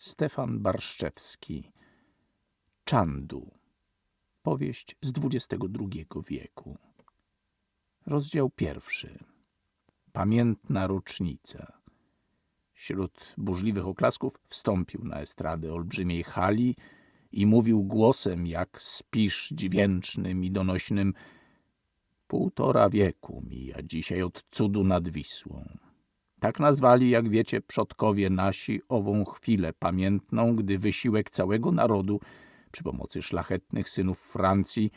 Stefan Barszczewski. Czandu. Powieść z XXI wieku. Rozdział pierwszy. Pamiętna rocznica. Wśród burzliwych oklasków wstąpił na estradę olbrzymiej hali i mówił głosem jak spisz dźwięcznym i donośnym Półtora wieku mija dzisiaj od cudu nad Wisłą. Tak nazwali, jak wiecie, przodkowie nasi ową chwilę pamiętną, gdy wysiłek całego narodu przy pomocy szlachetnych synów Francji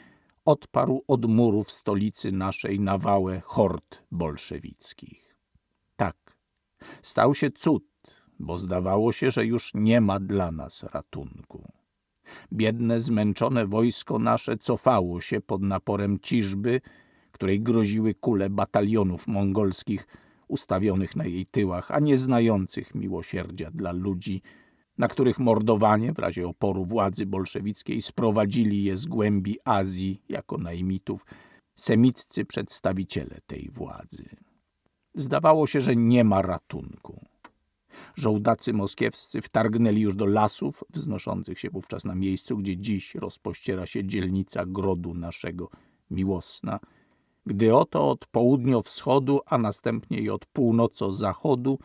odparł od murów stolicy naszej nawałę hord bolszewickich. Tak, stał się cud, bo zdawało się, że już nie ma dla nas ratunku. Biedne, zmęczone wojsko nasze cofało się pod naporem ciżby, której groziły kule batalionów mongolskich ustawionych na jej tyłach, a nie znających miłosierdzia dla ludzi, na których mordowanie w razie oporu władzy bolszewickiej sprowadzili je z głębi Azji jako najmitów semiccy przedstawiciele tej władzy. Zdawało się, że nie ma ratunku. Żołdacy moskiewscy wtargnęli już do lasów, wznoszących się wówczas na miejscu, gdzie dziś rozpościera się dzielnica grodu naszego Miłosna, gdy oto od południo-wschodu, a następnie i od północo-zachodu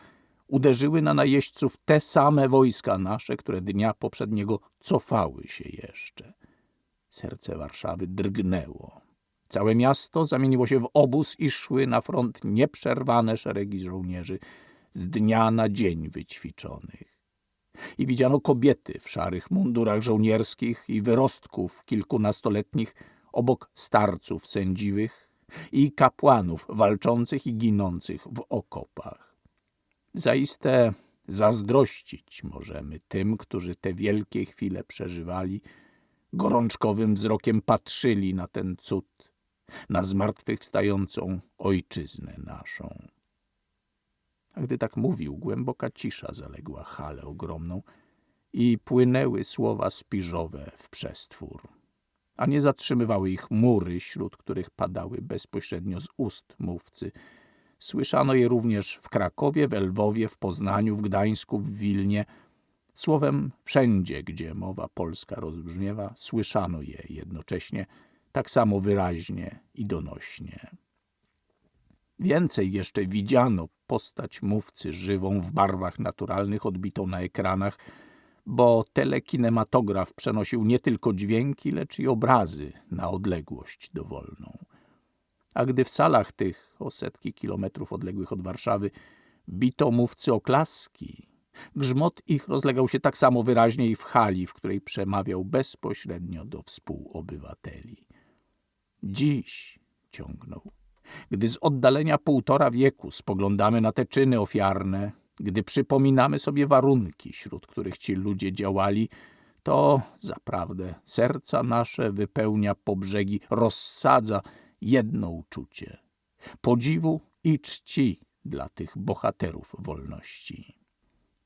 uderzyły na najeźdźców te same wojska nasze, które dnia poprzedniego cofały się jeszcze. Serce Warszawy drgnęło. Całe miasto zamieniło się w obóz i szły na front nieprzerwane szeregi żołnierzy, z dnia na dzień wyćwiczonych. I widziano kobiety w szarych mundurach żołnierskich i wyrostków kilkunastoletnich obok starców sędziwych i kapłanów walczących i ginących w okopach. Zaiste zazdrościć możemy tym, którzy te wielkie chwile przeżywali, gorączkowym wzrokiem patrzyli na ten cud, na zmartwychwstającą ojczyznę naszą. A gdy tak mówił, głęboka cisza zaległa halę ogromną i płynęły słowa spiżowe w przestwór. A nie zatrzymywały ich mury, śród których padały bezpośrednio z ust mówcy. Słyszano je również w Krakowie, w Lwowie, w Poznaniu, w Gdańsku, w Wilnie. Słowem, wszędzie, gdzie mowa polska rozbrzmiewa, słyszano je jednocześnie tak samo wyraźnie i donośnie. Więcej jeszcze widziano postać mówcy żywą w barwach naturalnych odbitą na ekranach, bo telekinematograf przenosił nie tylko dźwięki, lecz i obrazy na odległość dowolną. A gdy w salach tych, o setki kilometrów odległych od Warszawy, bito mówcy oklaski, grzmot ich rozlegał się tak samo wyraźnie i w hali, w której przemawiał bezpośrednio do współobywateli. Dziś, ciągnął, gdy z oddalenia półtora wieku spoglądamy na te czyny ofiarne, gdy przypominamy sobie warunki, wśród których ci ludzie działali, to zaprawdę serca nasze wypełnia po brzegi, rozsadza jedno uczucie podziwu i czci dla tych bohaterów wolności.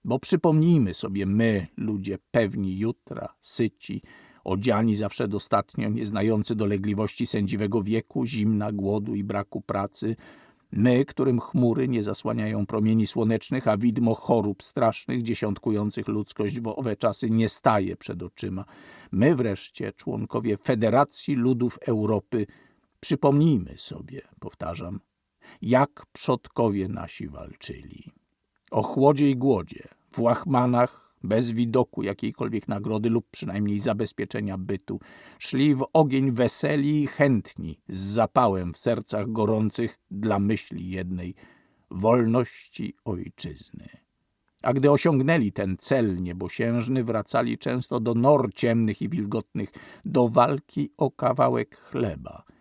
Bo przypomnijmy sobie my, ludzie pewni jutra, syci, odziani zawsze dostatnio, nieznający dolegliwości sędziwego wieku, zimna, głodu i braku pracy, my, którym chmury nie zasłaniają promieni słonecznych, a widmo chorób strasznych, dziesiątkujących ludzkość w owe czasy nie staje przed oczyma. My wreszcie, członkowie Federacji Ludów Europy, przypomnijmy sobie, powtarzam, jak przodkowie nasi walczyli. O chłodzie i głodzie, w łachmanach, bez widoku jakiejkolwiek nagrody lub przynajmniej zabezpieczenia bytu, szli w ogień weseli i chętni, z zapałem w sercach gorących dla myśli jednej wolności ojczyzny. A gdy osiągnęli ten cel niebosiężny, wracali często do nor ciemnych i wilgotnych, do walki o kawałek chleba –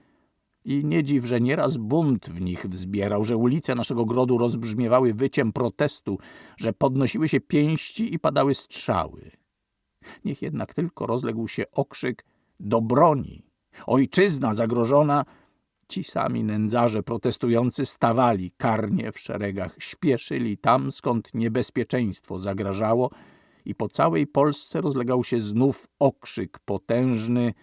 i nie dziw, że nieraz bunt w nich wzbierał, że ulice naszego grodu rozbrzmiewały wyciem protestu, że podnosiły się pięści i padały strzały. Niech jednak tylko rozległ się okrzyk do broni. Ojczyzna zagrożona, ci sami nędzarze protestujący stawali karnie w szeregach, śpieszyli tam, skąd niebezpieczeństwo zagrażało i po całej Polsce rozlegał się znów okrzyk potężny –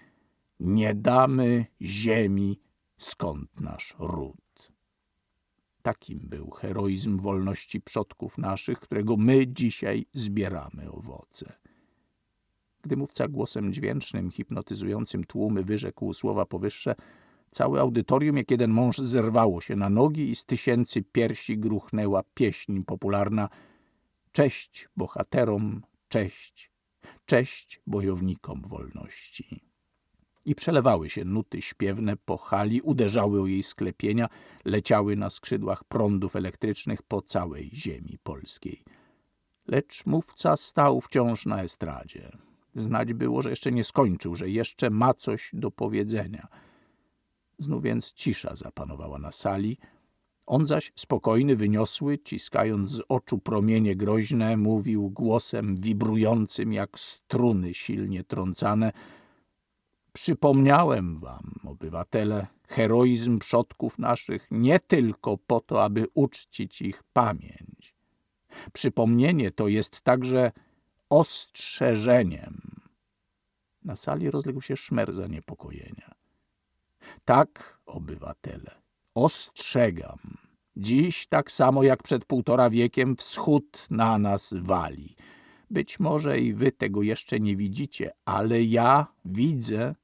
nie damy ziemi skąd nasz ród. Takim był heroizm wolności przodków naszych, którego my dzisiaj zbieramy owoce. Gdy mówca głosem dźwięcznym, hipnotyzującym tłumy wyrzekł słowa powyższe, całe audytorium jak jeden mąż zerwało się na nogi i z tysięcy piersi gruchnęła pieśń popularna Cześć bohaterom, cześć, cześć bojownikom wolności. I przelewały się nuty śpiewne po hali, uderzały o jej sklepienia, leciały na skrzydłach prądów elektrycznych po całej ziemi polskiej. Lecz mówca stał wciąż na estradzie. Znać było, że jeszcze nie skończył, że jeszcze ma coś do powiedzenia. Znów więc cisza zapanowała na sali. On zaś spokojny, wyniosły, ciskając z oczu promienie groźne, mówił głosem wibrującym jak struny silnie trącane. Przypomniałem wam, obywatele, heroizm przodków naszych nie tylko po to, aby uczcić ich pamięć. Przypomnienie to jest także ostrzeżeniem. Na sali rozległ się szmer zaniepokojenia. Tak, obywatele, ostrzegam. Dziś, tak samo jak przed półtora wiekiem, wschód na nas wali. Być może i wy tego jeszcze nie widzicie, ale ja widzę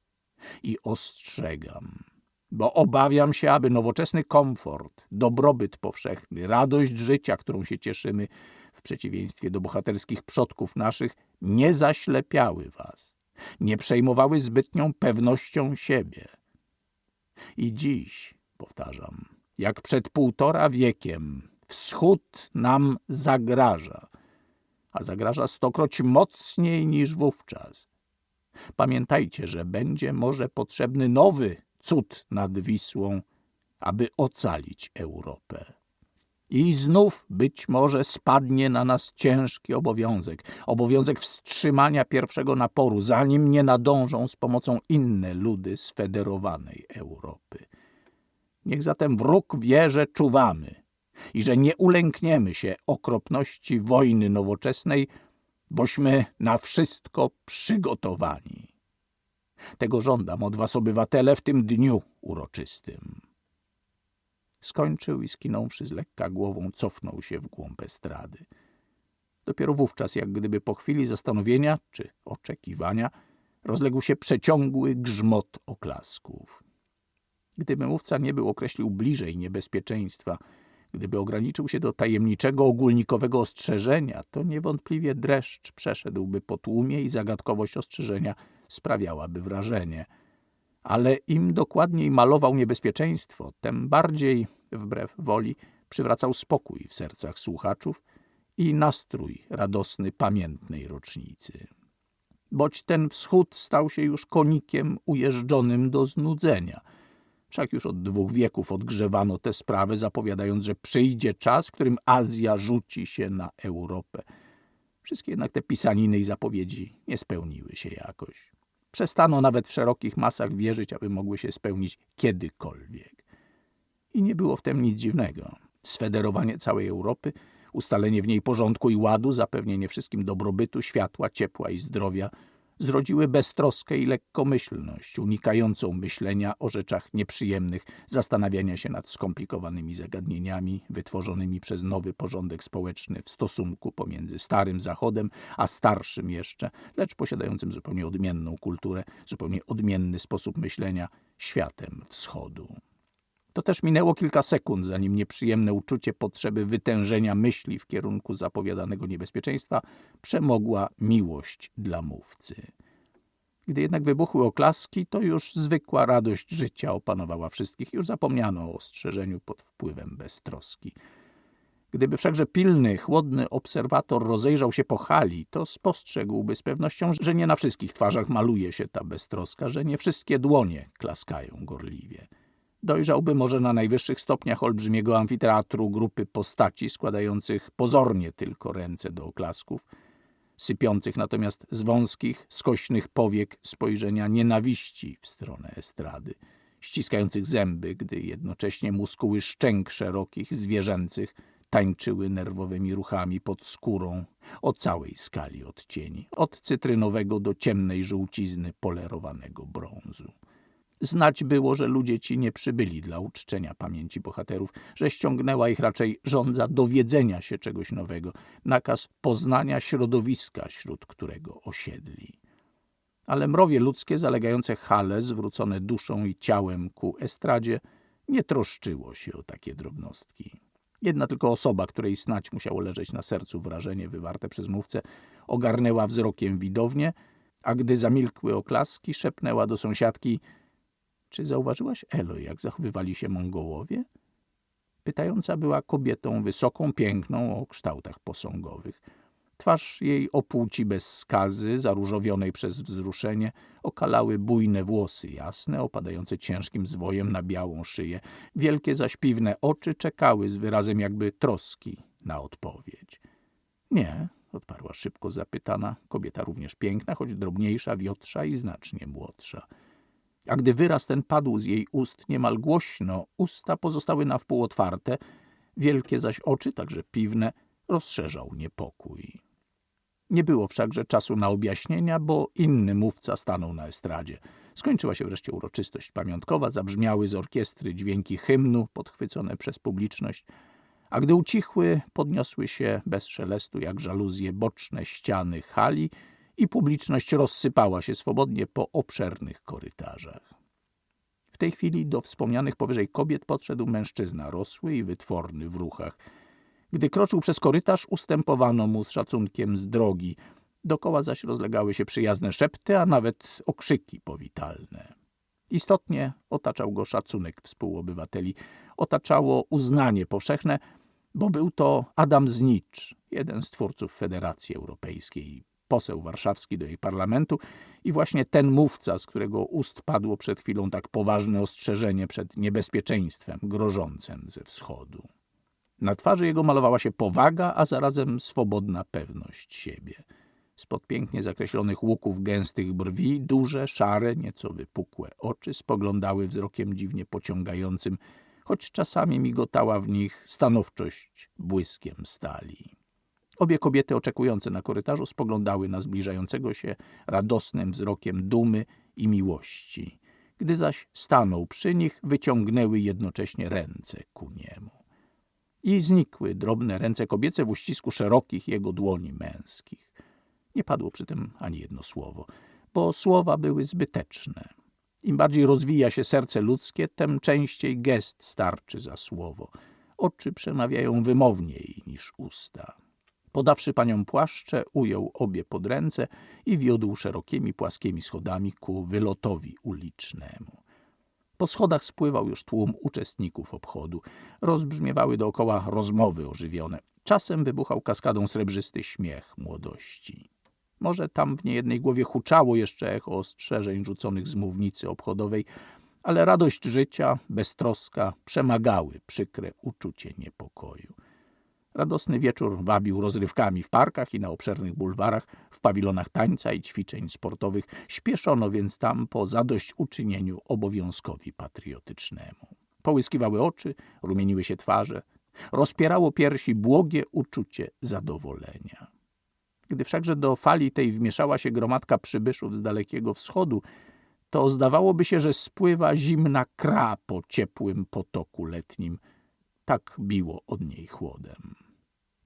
i ostrzegam. Bo obawiam się, aby nowoczesny komfort, dobrobyt powszechny, radość życia, którą się cieszymy, w przeciwieństwie do bohaterskich przodków naszych, nie zaślepiały was, nie przejmowały zbytnią pewnością siebie. I dziś, powtarzam, jak przed półtora wiekiem, wschód nam zagraża, a zagraża stokroć mocniej niż wówczas. Pamiętajcie, że będzie może potrzebny nowy cud nad Wisłą, aby ocalić Europę. I znów być może spadnie na nas ciężki obowiązek, obowiązek wstrzymania pierwszego naporu, zanim nie nadążą z pomocą inne ludy sfederowanej Europy. Niech zatem wróg wie, że czuwamy i że nie ulękniemy się okropności wojny nowoczesnej, bośmy na wszystko przygotowani. Tego żądam od was, obywatele, w tym dniu uroczystym. Skończył i skinąwszy z lekka głową, cofnął się w głąb estrady. Dopiero wówczas, jak gdyby po chwili zastanowienia czy oczekiwania, rozległ się przeciągły grzmot oklasków. Gdyby mówca nie był określił bliżej niebezpieczeństwa, gdyby ograniczył się do tajemniczego ogólnikowego ostrzeżenia, to niewątpliwie dreszcz przeszedłby po tłumie i zagadkowość ostrzeżenia sprawiałaby wrażenie. Ale im dokładniej malował niebezpieczeństwo, tem bardziej, wbrew woli, przywracał spokój w sercach słuchaczów i nastrój radosny pamiętnej rocznicy. Boć ten wschód stał się już konikiem ujeżdżonym do znudzenia – Wszak już od dwóch wieków odgrzewano te sprawy, zapowiadając, że przyjdzie czas, w którym Azja rzuci się na Europę. Wszystkie jednak te pisaniny i zapowiedzi nie spełniły się jakoś. Przestano nawet w szerokich masach wierzyć, aby mogły się spełnić kiedykolwiek. I nie było w tym nic dziwnego. Sfederowanie całej Europy, ustalenie w niej porządku i ładu, zapewnienie wszystkim dobrobytu, światła, ciepła i zdrowia – zrodziły beztroskę i lekkomyślność, unikającą myślenia o rzeczach nieprzyjemnych, zastanawiania się nad skomplikowanymi zagadnieniami wytworzonymi przez nowy porządek społeczny w stosunku pomiędzy Starym Zachodem a starszym jeszcze, lecz posiadającym zupełnie odmienną kulturę, zupełnie odmienny sposób myślenia, światem wschodu. To też minęło kilka sekund, zanim nieprzyjemne uczucie potrzeby wytężenia myśli w kierunku zapowiadanego niebezpieczeństwa przemogła miłość dla mówcy. Gdy jednak wybuchły oklaski, to już zwykła radość życia opanowała wszystkich. Już zapomniano o ostrzeżeniu pod wpływem beztroski. Gdyby wszakże pilny, chłodny obserwator rozejrzał się po hali, to spostrzegłby z pewnością, że nie na wszystkich twarzach maluje się ta beztroska, że nie wszystkie dłonie klaskają gorliwie. Dojrzałby może na najwyższych stopniach olbrzymiego amfiteatru grupy postaci składających pozornie tylko ręce do oklasków, sypiących natomiast z wąskich, skośnych powiek spojrzenia nienawiści w stronę estrady, ściskających zęby, gdy jednocześnie muskuły szczęk szerokich, zwierzęcych tańczyły nerwowymi ruchami pod skórą o całej skali odcieni, od cytrynowego do ciemnej żółcizny polerowanego brązu. Znać było, że ludzie ci nie przybyli dla uczczenia pamięci bohaterów, że ściągnęła ich raczej żądza dowiedzenia się czegoś nowego, nakaz poznania środowiska, wśród którego osiedli. Ale mrowie ludzkie, zalegające hale, zwrócone duszą i ciałem ku estradzie, nie troszczyło się o takie drobnostki. Jedna tylko osoba, której snać musiało leżeć na sercu wrażenie wywarte przez mówcę, ogarnęła wzrokiem widownię, a gdy zamilkły oklaski, szepnęła do sąsiadki – czy zauważyłaś, Elo, jak zachowywali się Mongołowie? Pytająca była kobietą wysoką, piękną, o kształtach posągowych. Twarz jej o płci bez skazy, zaróżowionej przez wzruszenie, okalały bujne włosy jasne, opadające ciężkim zwojem na białą szyję. Wielkie zaśpiwne oczy czekały z wyrazem jakby troski na odpowiedź. Nie, odparła szybko zapytana, kobieta również piękna, choć drobniejsza, wiotrza i znacznie młodsza. A gdy wyraz ten padł z jej ust niemal głośno, usta pozostały na wpół otwarte, wielkie zaś oczy, także piwne, rozszerzał niepokój. Nie było wszakże czasu na objaśnienia, bo inny mówca stanął na estradzie. Skończyła się wreszcie uroczystość pamiątkowa, zabrzmiały z orkiestry dźwięki hymnu podchwycone przez publiczność, a gdy ucichły, podniosły się bez szelestu jak żaluzje boczne ściany hali i publiczność rozsypała się swobodnie po obszernych korytarzach. W tej chwili do wspomnianych powyżej kobiet podszedł mężczyzna, rosły i wytworny w ruchach. Gdy kroczył przez korytarz, ustępowano mu z szacunkiem z drogi. Dokoła zaś rozlegały się przyjazne szepty, a nawet okrzyki powitalne. Istotnie otaczał go szacunek współobywateli. Otaczało uznanie powszechne, bo był to Adam Znicz, jeden z twórców Federacji Europejskiej, poseł warszawski do jej parlamentu i właśnie ten mówca, z którego ust padło przed chwilą tak poważne ostrzeżenie przed niebezpieczeństwem grożącym ze wschodu. Na twarzy jego malowała się powaga, a zarazem swobodna pewność siebie. Spod pięknie zakreślonych łuków gęstych brwi, duże, szare, nieco wypukłe oczy spoglądały wzrokiem dziwnie pociągającym, choć czasami migotała w nich stanowczość błyskiem stali. Obie kobiety oczekujące na korytarzu spoglądały na zbliżającego się radosnym wzrokiem dumy i miłości. Gdy zaś stanął przy nich, wyciągnęły jednocześnie ręce ku niemu. I znikły drobne ręce kobiece w uścisku szerokich jego dłoni męskich. Nie padło przy tym ani jedno słowo, bo słowa były zbyteczne. Im bardziej rozwija się serce ludzkie, tem częściej gest starczy za słowo. Oczy przemawiają wymowniej niż usta. Podawszy paniom płaszcze, ujął obie pod ręce i wiódł szerokimi, płaskimi schodami ku wylotowi ulicznemu. Po schodach spływał już tłum uczestników obchodu. Rozbrzmiewały dookoła rozmowy ożywione. Czasem wybuchał kaskadą srebrzysty śmiech młodości. Może tam w niejednej głowie huczało jeszcze echo ostrzeżeń rzuconych z mównicy obchodowej, ale radość życia, beztroska przemagały przykre uczucie niepokoju. Radosny wieczór wabił rozrywkami w parkach i na obszernych bulwarach, w pawilonach tańca i ćwiczeń sportowych. Śpieszono więc tam po zadośćuczynieniu obowiązkowi patriotycznemu. Połyskiwały oczy, rumieniły się twarze, rozpierało piersi błogie uczucie zadowolenia. Gdy wszakże do fali tej wmieszała się gromadka przybyszów z dalekiego wschodu, to zdawałoby się, że spływa zimna kra po ciepłym potoku letnim. Tak biło od niej chłodem.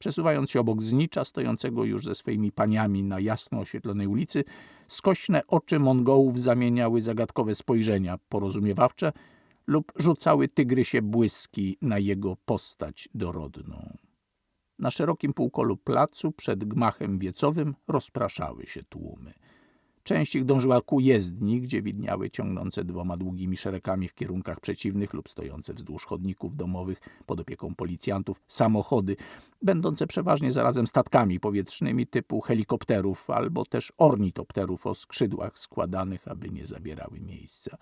Przesuwając się obok znicza, stojącego już ze swoimi paniami na jasno oświetlonej ulicy, skośne oczy Mongołów zamieniały zagadkowe spojrzenia porozumiewawcze lub rzucały tygrysie błyski na jego postać dorodną. Na szerokim półkolu placu przed gmachem wiecowym rozpraszały się tłumy. Część ich dążyła ku jezdni, gdzie widniały ciągnące dwoma długimi szeregami w kierunkach przeciwnych lub stojące wzdłuż chodników domowych pod opieką policjantów samochody, będące przeważnie zarazem statkami powietrznymi typu helikopterów albo też ornitopterów o skrzydłach składanych, aby nie zabierały miejsca.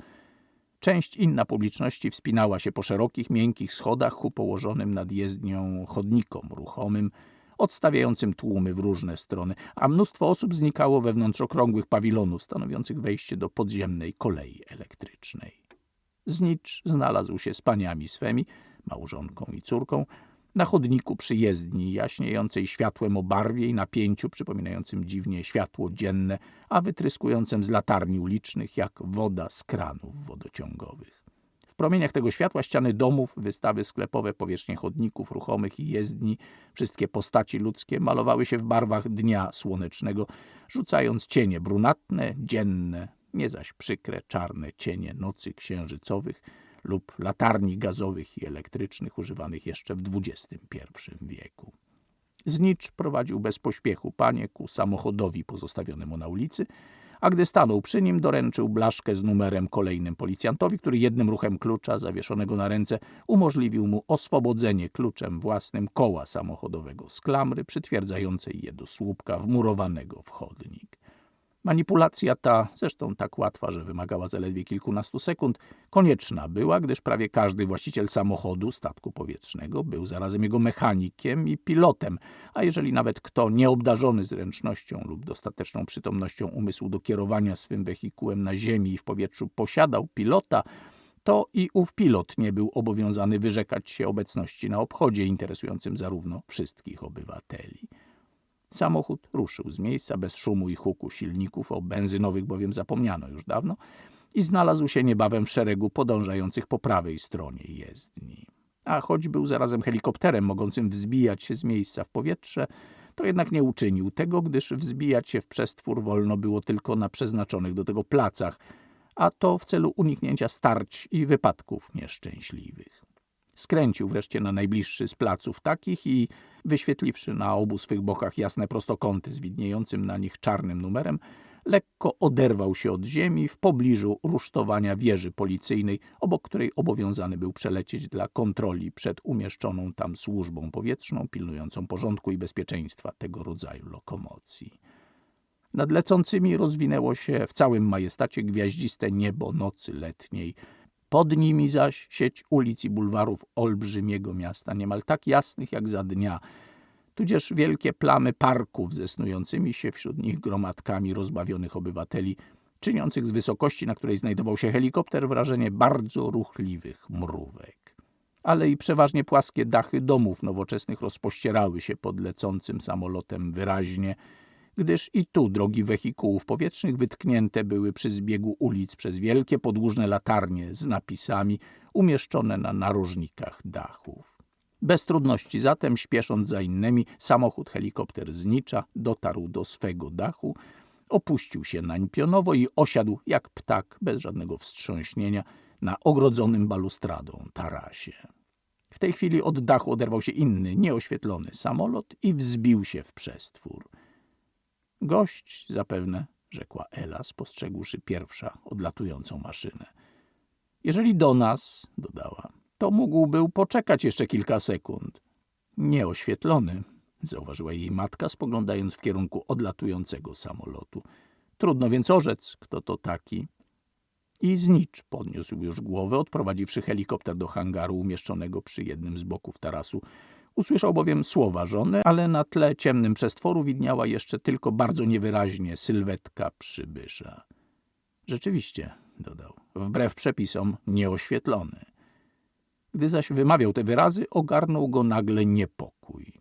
Część inna publiczności wspinała się po szerokich, miękkich schodach ku położonym nad jezdnią chodnikom ruchomym, odstawiającym tłumy w różne strony, a mnóstwo osób znikało wewnątrz okrągłych pawilonów stanowiących wejście do podziemnej kolei elektrycznej. Znicz znalazł się z paniami swemi, małżonką i córką, Na chodniku przy jezdni, jaśniejącej światłem o barwie i napięciu, przypominającym dziwnie światło dzienne, a wytryskującym z latarni ulicznych jak woda z kranów wodociągowych. Promieniach tego światła ściany domów, wystawy sklepowe, powierzchnie chodników ruchomych i jezdni, wszystkie postaci ludzkie malowały się w barwach dnia słonecznego, rzucając cienie brunatne, dzienne, nie zaś przykre, czarne cienie nocy księżycowych lub latarni gazowych i elektrycznych używanych jeszcze w XXI wieku. Znicz prowadził bez pośpiechu panie ku samochodowi pozostawionemu na ulicy, a gdy stanął przy nim, doręczył blaszkę z numerem kolejnym policjantowi, który jednym ruchem klucza zawieszonego na ręce umożliwił mu oswobodzenie kluczem własnym koła samochodowego z klamry przytwierdzającej je do słupka wmurowanego w chodnik. Manipulacja ta, zresztą tak łatwa, że wymagała zaledwie kilkunastu sekund, konieczna była, gdyż prawie każdy właściciel samochodu, statku powietrznego był zarazem jego mechanikiem i pilotem, a jeżeli nawet kto nieobdarzony zręcznością lub dostateczną przytomnością umysłu do kierowania swym wehikułem na ziemi i w powietrzu posiadał pilota, to i ów pilot nie był obowiązany wyrzekać się obecności na obchodzie interesującym zarówno wszystkich obywateli. Samochód ruszył z miejsca bez szumu i huku silników, o benzynowych bowiem zapomniano już dawno, i znalazł się niebawem w szeregu podążających po prawej stronie jezdni. A choć był zarazem helikopterem mogącym wzbijać się z miejsca w powietrze, to jednak nie uczynił tego, gdyż wzbijać się w przestwór wolno było tylko na przeznaczonych do tego placach, a to w celu uniknięcia starć i wypadków nieszczęśliwych. Skręcił wreszcie na najbliższy z placów takich i, wyświetliwszy na obu swych bokach jasne prostokąty z widniejącym na nich czarnym numerem, lekko oderwał się od ziemi w pobliżu rusztowania wieży policyjnej, obok której obowiązany był przelecieć dla kontroli przed umieszczoną tam służbą powietrzną pilnującą porządku i bezpieczeństwa tego rodzaju lokomocji. Nad lecącymi rozwinęło się w całym majestacie gwiaździste niebo nocy letniej, pod nimi zaś sieć ulic i bulwarów olbrzymiego miasta, niemal tak jasnych jak za dnia, tudzież wielkie plamy parków ze snującymi się wśród nich gromadkami rozbawionych obywateli, czyniących z wysokości, na której znajdował się helikopter, wrażenie bardzo ruchliwych mrówek. Ale i przeważnie płaskie dachy domów nowoczesnych rozpościerały się pod lecącym samolotem wyraźnie, gdyż i tu drogi wehikułów powietrznych wytknięte były przy zbiegu ulic przez wielkie podłużne latarnie z napisami umieszczone na narożnikach dachów. Bez trudności zatem, śpiesząc za innymi, samochód helikopter znicza dotarł do swego dachu, opuścił się nań pionowo i osiadł jak ptak, bez żadnego wstrząśnienia, na ogrodzonym balustradą tarasie. W tej chwili od dachu oderwał się inny, nieoświetlony samolot i wzbił się w przestwór. Gość zapewne, rzekła Ela, spostrzegłszy pierwsza odlatującą maszynę. Jeżeli do nas, dodała, to mógł był poczekać jeszcze kilka sekund. Nieoświetlony, zauważyła jej matka, spoglądając w kierunku odlatującego samolotu. Trudno więc orzec, kto to taki. I znicz podniósł już głowę, odprowadziwszy helikopter do hangaru umieszczonego przy jednym z boków tarasu. Usłyszał bowiem słowa żony, ale na tle ciemnym przestworu widniała jeszcze tylko bardzo niewyraźnie sylwetka przybysza. Rzeczywiście, dodał, wbrew przepisom nieoświetlony. Gdy zaś wymawiał te wyrazy, ogarnął go nagle niepokój.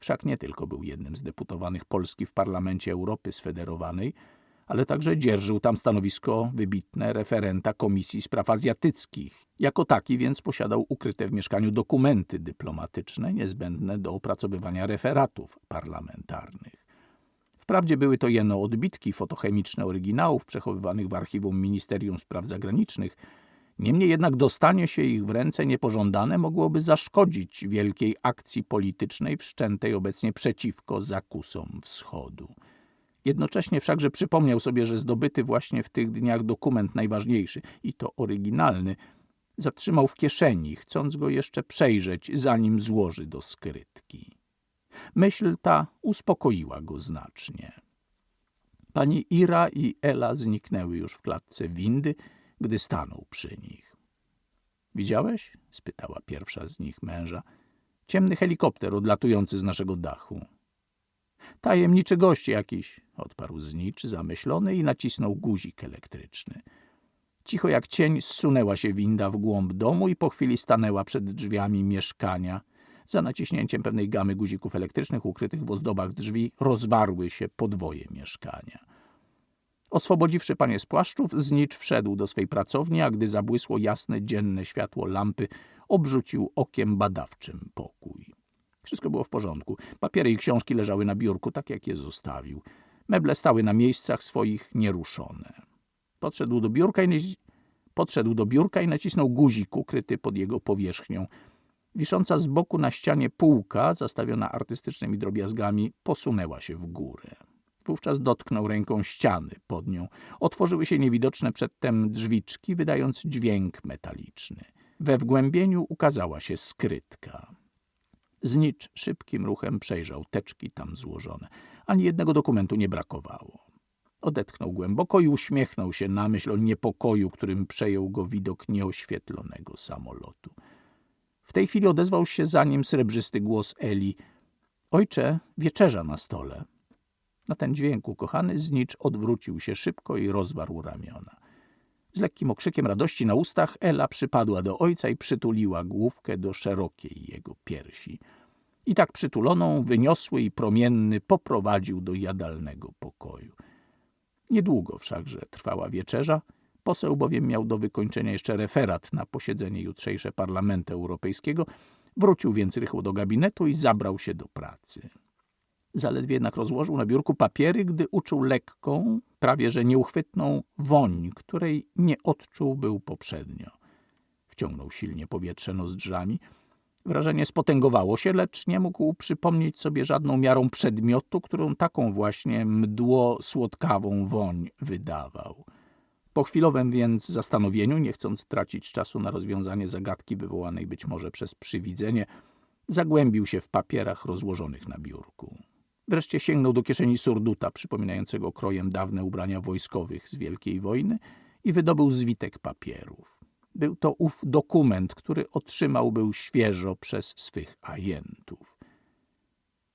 Wszak nie tylko był jednym z deputowanych Polski w Parlamencie Europy Sfederowanej, ale także dzierżył tam stanowisko wybitne referenta Komisji Spraw Azjatyckich. Jako taki więc posiadał ukryte w mieszkaniu dokumenty dyplomatyczne niezbędne do opracowywania referatów parlamentarnych. Wprawdzie były to jeno odbitki fotochemiczne oryginałów przechowywanych w archiwum Ministerium Spraw Zagranicznych, niemniej jednak dostanie się ich w ręce niepożądane mogłoby zaszkodzić wielkiej akcji politycznej wszczętej obecnie przeciwko zakusom wschodu. Jednocześnie wszakże przypomniał sobie, że zdobyty właśnie w tych dniach dokument najważniejszy, i to oryginalny, zatrzymał w kieszeni, chcąc go jeszcze przejrzeć, zanim złoży do skrytki. Myśl ta uspokoiła go znacznie. Pani Ira i Ela zniknęły już w klatce windy, gdy stanął przy nich. Widziałeś? spytała pierwsza z nich męża. Ciemny helikopter odlatujący z naszego dachu. Tajemniczy gość jakiś, odparł znicz zamyślony i nacisnął guzik elektryczny. Cicho jak cień zsunęła się winda w głąb domu i po chwili stanęła przed drzwiami mieszkania, Za naciśnięciem pewnej gamy guzików elektrycznych ukrytych w ozdobach drzwi rozwarły się podwoje mieszkania. Oswobodziwszy panie z płaszczów, znicz wszedł do swej pracowni, a gdy zabłysło jasne, dzienne światło lampy, obrzucił okiem badawczym pokój. Wszystko było w porządku. Papiery i książki leżały na biurku, tak jak je zostawił. Meble stały na miejscach swoich nieruszone. Podszedł do biurka i, naci- podszedł do biurka i nacisnął guzik ukryty pod jego powierzchnią. Wisząca z boku na ścianie półka, zastawiona artystycznymi drobiazgami, posunęła się w górę. Wówczas dotknął ręką ściany pod nią. Otworzyły się niewidoczne przedtem drzwiczki, wydając dźwięk metaliczny. We wgłębieniu ukazała się skrytka. Znicz szybkim ruchem przejrzał teczki tam złożone. Ani jednego dokumentu nie brakowało. Odetchnął głęboko i uśmiechnął się na myśl o niepokoju, którym przejął go widok nieoświetlonego samolotu. W tej chwili odezwał się za nim srebrzysty głos Eli. Ojcze, wieczerza na stole. Na ten dźwięk ukochany znicz odwrócił się szybko i rozwarł ramiona. Z lekkim okrzykiem radości na ustach Ela przypadła do ojca i przytuliła główkę do szerokiej jego piersi. I tak przytuloną, wyniosły i promienny poprowadził do jadalnego pokoju. Niedługo wszakże trwała wieczerza, poseł bowiem miał do wykończenia jeszcze referat na posiedzenie jutrzejsze Parlamentu Europejskiego, wrócił więc rychło do gabinetu i zabrał się do pracy. Zaledwie jednak rozłożył na biurku papiery, gdy uczuł lekką, prawie że nieuchwytną woń, której nie odczuł był poprzednio. Wciągnął silnie powietrze nozdrzami. Wrażenie spotęgowało się, lecz nie mógł przypomnieć sobie żadną miarą przedmiotu, którą taką właśnie mdło-słodkawą woń wydawał. Po chwilowym więc zastanowieniu, nie chcąc tracić czasu na rozwiązanie zagadki wywołanej być może przez przywidzenie, zagłębił się w papierach rozłożonych na biurku. Wreszcie sięgnął do kieszeni surduta, przypominającego krojem dawne ubrania wojskowych z Wielkiej Wojny i wydobył zwitek papierów. Był to ów dokument, który otrzymał był świeżo przez swych ajentów.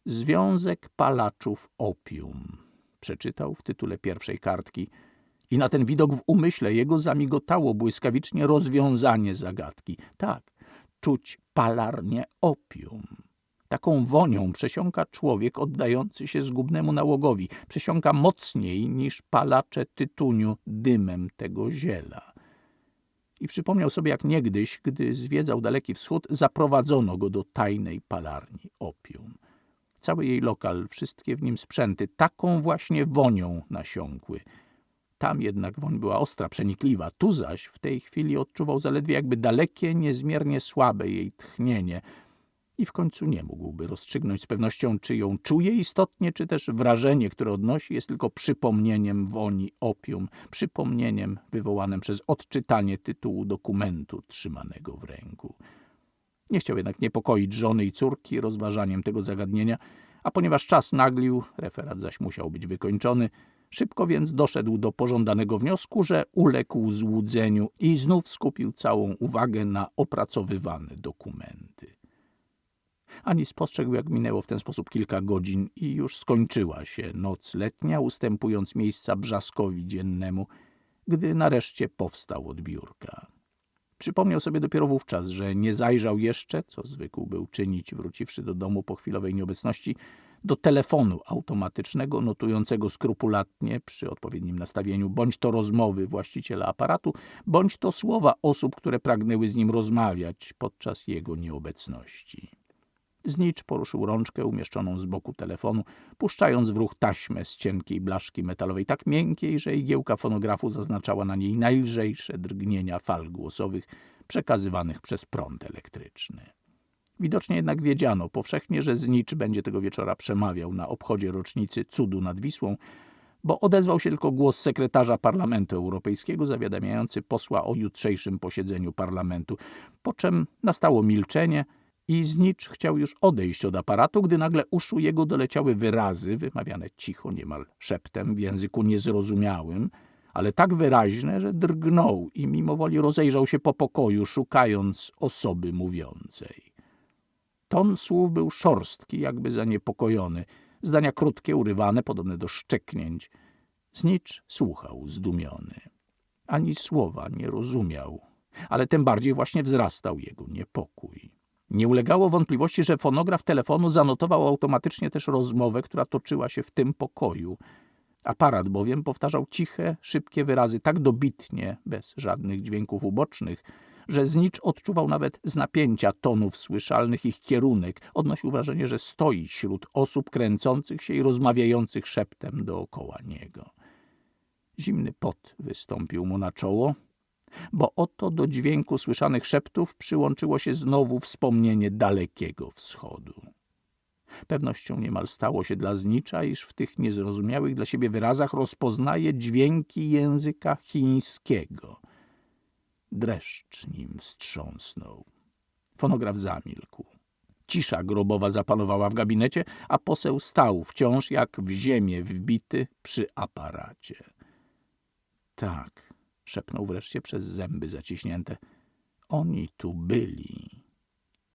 Związek palaczów opium, przeczytał w tytule pierwszej kartki i na ten widok w umyśle jego zamigotało błyskawicznie rozwiązanie zagadki. Tak, czuć palarnie opium. Taką wonią przesiąka człowiek oddający się zgubnemu nałogowi. Przesiąka mocniej niż palacze tytuniu dymem tego ziela. I przypomniał sobie, jak niegdyś, gdy zwiedzał Daleki Wschód, zaprowadzono go do tajnej palarni opium. Cały jej lokal, wszystkie w nim sprzęty, taką właśnie wonią nasiąkły. Tam jednak woń była ostra, przenikliwa. Tu zaś w tej chwili odczuwał zaledwie jakby dalekie, niezmiernie słabe jej tchnienie – i w końcu nie mógłby rozstrzygnąć z pewnością, czy ją czuje istotnie, czy też wrażenie, które odnosi, jest tylko przypomnieniem woni opium, przypomnieniem wywołanym przez odczytanie tytułu dokumentu trzymanego w ręku. Nie chciał jednak niepokoić żony i córki rozważaniem tego zagadnienia, a ponieważ czas naglił, referat zaś musiał być wykończony, szybko więc doszedł do pożądanego wniosku, że uległ złudzeniu i znów skupił całą uwagę na opracowywane dokumenty. Ani spostrzegł, jak minęło w ten sposób kilka godzin i już skończyła się noc letnia, ustępując miejsca brzaskowi dziennemu, gdy nareszcie powstał od biurka. Przypomniał sobie dopiero wówczas, że nie zajrzał jeszcze, co zwykł był czynić, wróciwszy do domu po chwilowej nieobecności, do telefonu automatycznego, notującego skrupulatnie przy odpowiednim nastawieniu bądź to rozmowy właściciela aparatu, bądź to słowa osób, które pragnęły z nim rozmawiać podczas jego nieobecności. Znicz poruszył rączkę umieszczoną z boku telefonu, puszczając w ruch taśmę z cienkiej blaszki metalowej, tak miękkiej, że igiełka fonografu zaznaczała na niej najlżejsze drgnienia fal głosowych przekazywanych przez prąd elektryczny. Widocznie jednak wiedziano powszechnie, że Znicz będzie tego wieczora przemawiał na obchodzie rocznicy cudu nad Wisłą, bo odezwał się tylko głos sekretarza Parlamentu Europejskiego zawiadamiający posła o jutrzejszym posiedzeniu parlamentu, po czym nastało milczenie – i Znicz chciał już odejść od aparatu, gdy nagle uszu jego doleciały wyrazy, wymawiane cicho, niemal szeptem, w języku niezrozumiałym, ale tak wyraźne, że drgnął i mimowoli rozejrzał się po pokoju, szukając osoby mówiącej. Ton słów był szorstki, jakby zaniepokojony, zdania krótkie, urywane, podobne do szczeknięć. Znicz słuchał zdumiony. Ani słowa nie rozumiał, ale tym bardziej właśnie wzrastał jego niepokój. Nie ulegało wątpliwości, że fonograf telefonu zanotował automatycznie też rozmowę, która toczyła się w tym pokoju. Aparat bowiem powtarzał ciche, szybkie wyrazy tak dobitnie, bez żadnych dźwięków ubocznych, że znicz odczuwał nawet z napięcia tonów słyszalnych ich kierunek. Odnosił wrażenie, że stoi wśród osób kręcących się i rozmawiających szeptem dookoła niego. Zimny pot wystąpił mu na czoło, bo oto do dźwięku słyszanych szeptów przyłączyło się znowu wspomnienie dalekiego wschodu. Pewnością niemal stało się dla znicza, iż w tych niezrozumiałych dla siebie wyrazach rozpoznaje dźwięki języka chińskiego. Dreszcz nim wstrząsnął. Fonograf zamilkł. Cisza grobowa zapanowała w gabinecie, a poseł stał wciąż jak w ziemię wbity przy aparacie. Tak, szepnął wreszcie przez zęby zaciśnięte. Oni tu byli.